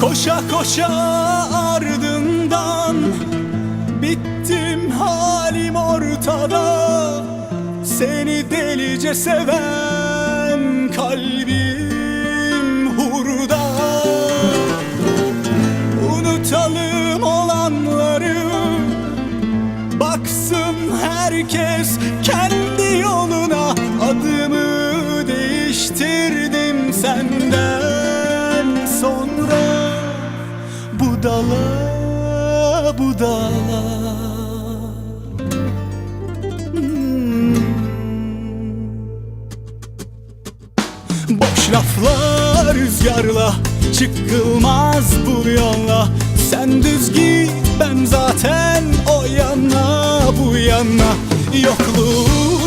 Koşa koşa ardından Bittim halim ortada. Seni delice seven kalbim herkes kendi yoluna Adımı değiştirdim senden sonra. Budala budala Hmm. Boş laflar rüzgarla Çıkılmaz bu yolla. Sen düz git ben zaten bu yana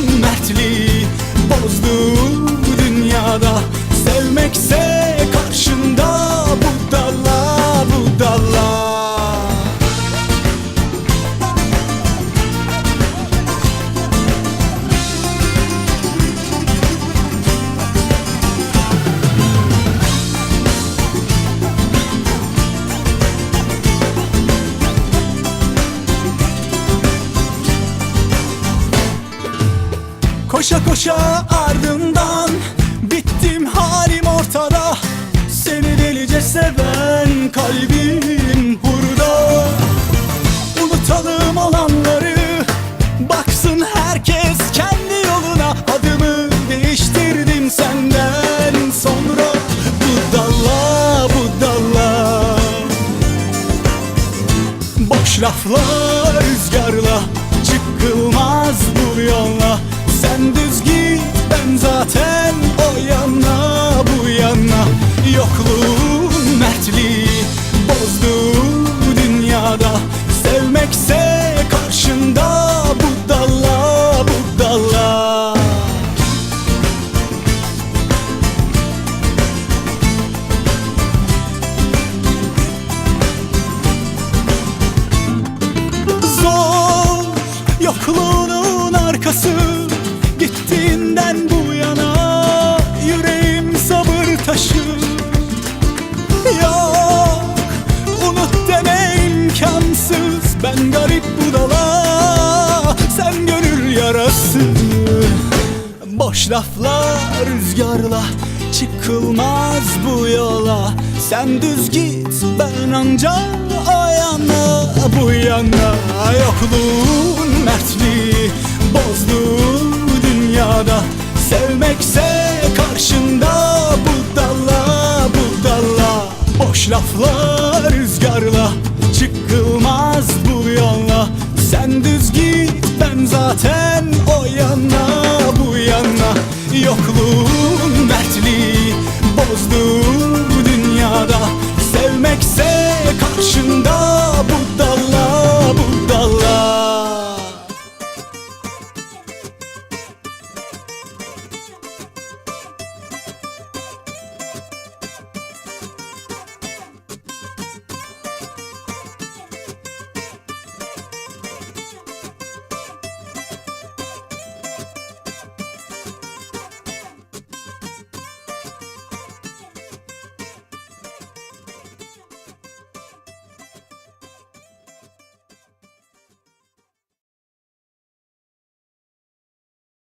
Koşa koşa ardından Bittim halim ortada. Seni delice seven kalbim burada. Unutalım olanları Baksın herkes kendi yoluna. Adımı değiştirdim senden sonra. Budala budala Boş laflar rüzgarla Çıkılmaz bu yolla Sen düz git ben zaten o yana bu yana. Yokluğun mertliği bozdu dünyada. Sevmekse karşında budala budala Zor yokluğunun yarası. Boş laflar rüzgarla Çıkılmaz bu yola. Sen düz git ben anca o yana. Bu yana Yokluğun mertliği bozdu dünyada. Sevmekse karşında budala budala Boş laflar rüzgarla Çıkılmaz bu yolla Sen düz git zaten. o yana